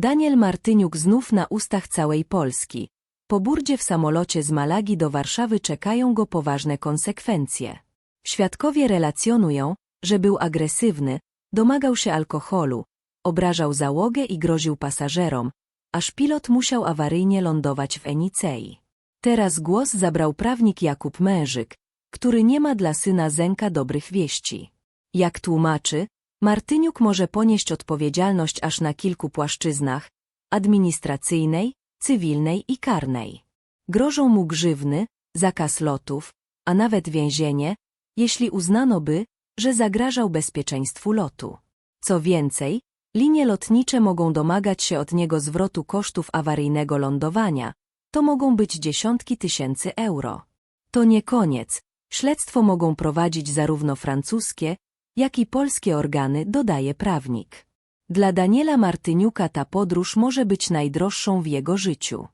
Daniel Martyniuk znów na ustach całej Polski. Po burdzie w samolocie z Malagi do Warszawy czekają go poważne konsekwencje. Świadkowie relacjonują, że był agresywny, domagał się alkoholu, obrażał załogę i groził pasażerom, aż pilot musiał awaryjnie lądować w Enicei. Teraz głos zabrał prawnik Jakub Mężyk, który nie ma dla syna Zenka dobrych wieści. Jak tłumaczy, Martyniuk może ponieść odpowiedzialność aż na kilku płaszczyznach administracyjnej, cywilnej i karnej. Grożą mu grzywny, zakaz lotów, a nawet więzienie, jeśli uznano by, że zagrażał bezpieczeństwu lotu. Co więcej, linie lotnicze mogą domagać się od niego zwrotu kosztów awaryjnego lądowania, to mogą być dziesiątki tysięcy euro. To nie koniec, śledztwo mogą prowadzić zarówno francuskie, jak i polskie organy, dodaje prawnik. Dla Daniela Martyniuka ta podróż może być najdroższą w jego życiu.